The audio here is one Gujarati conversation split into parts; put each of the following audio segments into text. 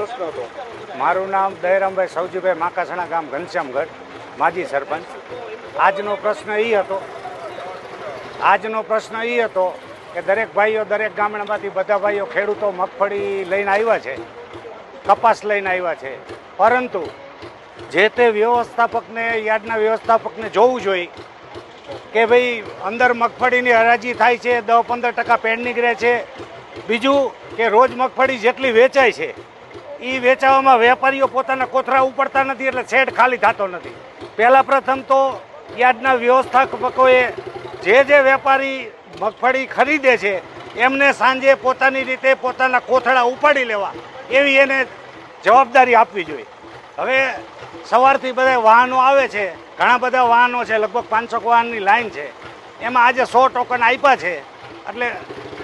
પ્રશ્ન હતો. મારું નામ દયરામભાઈ સૌજીભાઈ માકાસણા ગામ ઘનશ્યામગઢ, માજી સરપંચ. આજનો પ્રશ્ન એ હતો, આજનો પ્રશ્ન એ હતો કે દરેક ભાઈઓ દરેક ગામડામાંથી બધા ભાઈઓ ખેડૂતો મગફળી લઈને આવ્યા છે, કપાસ લઈને આવ્યા છે. પરંતુ જે તે વ્યવસ્થાપકને, યાર્ડના વ્યવસ્થાપકને જોવું જોઈએ કે ભાઈ અંદર મગફળીની હરાજી થાય છે દસ પંદર ટકા પેન નીકળે છે. બીજું કે રોજ મગફળી જેટલી વેચાય છે એ વેચાવામાં વેપારીઓ પોતાના કોથળા ઉપડતા નથી એટલે શેડ ખાલી થતો નથી. પહેલાં પ્રથમ તો યાર્ડના વ્યવસ્થાપકોએ જે જે વેપારી મગફળી ખરીદે છે, એમને સાંજે પોતાની રીતે પોતાના કોથળા ઉપાડી લેવા. એવી એને જવાબદારી આપવી જોઈએ. હવે સવારથી બધા વાહનો આવે છે, ઘણા બધા વાહનો છે, લગભગ પાંચસો વાહનની લાઈન છે. એમાં આજે સો ટોકન આપ્યા છે. એટલે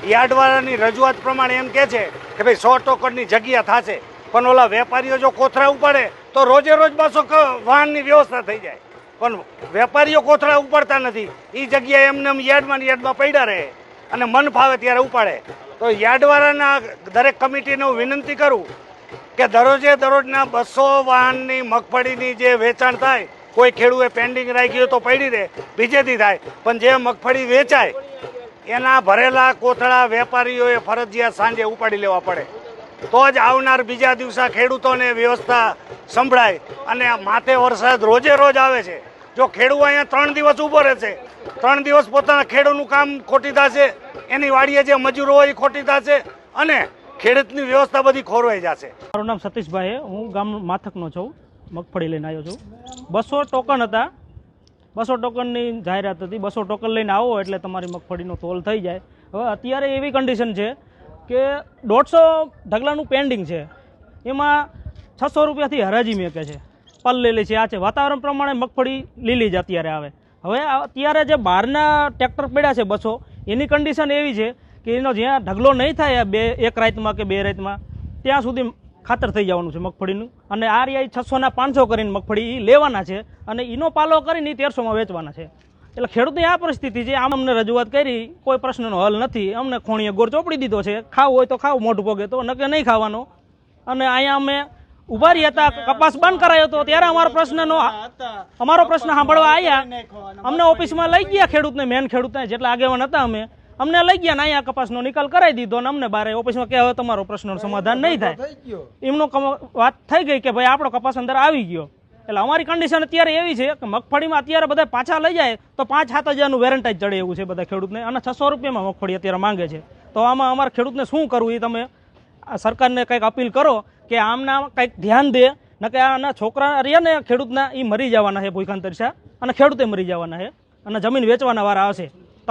યાર્ડવાળાની રજૂઆત પ્રમાણે એમ કહે છે કે ભાઈ સો ટોકનની જગ્યા થશે. પણ ઓલા વેપારીઓ જો કોથળા ઉપાડે, તો રોજે રોજ ક- વાહનની વ્યવસ્થા થઈ જાય. પણ વેપારીઓ કોથળા ઉપાડતા નથી. એ જગ્યાએ એમને એમ યાર્ડમાં યાર્ડમાં પડ્યા રહે અને મન ફાવે ત્યારે ઉપાડે. તો યાર્ડવાળાના દરેક કમિટીને હું વિનંતી કરું કે દરરોજે દરરોજના બસો વાહનની મગફળીની જે વેચાણ થાય, કોઈ ખેડૂએ પેન્ડિંગ રાખી હોય તો પડી રહે, બીજેથી થાય. પણ જે મગફળી વેચાય, એના ભરેલા કોથળા વેપારીઓએ ફરજિયાત સાંજે ઉપાડી લેવા પડે. તો જ આવનાર બીજા દિવસે ખેડૂતોને વ્યવસ્થા સંભળાય. અને માથે વરસાદ રોજે રોજ આવે છે. જો ખેડૂત અહીંયા ત્રણ દિવસ ઊભો રહેશે ત્રણ દિવસ પોતાના ખેડૂતનું કામ ખોટી થશે, એની વાડીએ જે મજૂરો હોય એ ખોટી થશે, અને ખેડૂતની વ્યવસ્થા બધી ખોરવાઈ જશે. મારું નામ સતીશભાઈ હું ગામ માથકનો છું. મગફળી લઈને આવ્યો છું. બસો ટોકન હતા. બસો ટોકનની જાહેરાત હતી. બસો ટોકન લઈને આવો એટલે તમારી મગફળીનો તોલ થઈ જાય. હવે અત્યારે એવી કન્ડિશન છે કે દોઢસો ઢગલાનું પેન્ડિંગ છે. એમાં છસો રૂપિયાથી હરાજી મેકે છે. પલ લીલી છે. આ છે. વાતાવરણ પ્રમાણે મગફળી લીલી જ અત્યારે આવે. હવે અત્યારે જે બહારના ટ્રેક્ટર પડ્યા છે બસો, એની કન્ડિશન એવી છે કે એનો જ્યાં ઢગલો નહીં થાય બે, એક રાતમાં કે બે રાતમાં ત્યાં સુધી ખાતર થઈ જવાનું છે મગફળીનું. અને આ રહ્યા છસોના પાંચસો કરીને મગફળી લેવાના છે અને એનો પાલો કરીને તેરસોમાં વેચવાના છે. એટલે ખેડૂતની આ પરિસ્થિતિ છે આમ અમને રજૂઆત કરી કોઈ પ્રશ્નનો હલ નથી. અમને ખોણીએ ગોર ચોપડી દીધો છે. ખાવું હોય તો ખાવ મોઢું ભોગે તો નકે નહીં ખાવાનો. અને અહીંયા અમે ઊભા રહ્યા હતા કપાસ બંધ કરાયો હતો ત્યારે અમારો પ્રશ્નનો અમારો પ્રશ્ન સાંભળવા આવ્યા અમને ઓફિસમાં લઈ ગયા ખેડૂતને મેન ખેડૂતને જેટલા આગેવાન હતા અમે. અમને લઈ ગયા ને અહીંયા કપાસનો નિકાલ કરાવી દીધો ને અમને બારે ઓફિસમાં કે હવે તમારો પ્રશ્નનું સમાધાન નહીં થાય. એમનો વાત થઈ ગઈ કે ભાઈ આપણો કપાસ અંદર આવી ગયો. એટલે અમારી કન્ડિશન અત્યારે એવી છે કે મગફળીમાં અત્યારે બધા પાછા લઈ જાય તો પાંચ સાત હજારનું વેરંટાઈજ ચડે એવું છે બધા ખેડૂતને. અને છસો રૂપિયામાં મગફળી અત્યારે માંગે છે. તો આમાં અમારા ખેડૂતને શું કરવું એ તમે સરકારને કંઈક અપીલ કરો કે આમના કંઈક ધ્યાન દે. ન કે આના છોકરા રહ્યા ને ખેડૂતના એ મરી જવાના છે ભૂખાંતરસા અને ખેડૂતે મરી જવાના છે. અને જમીન વેચવાના વારા આવશે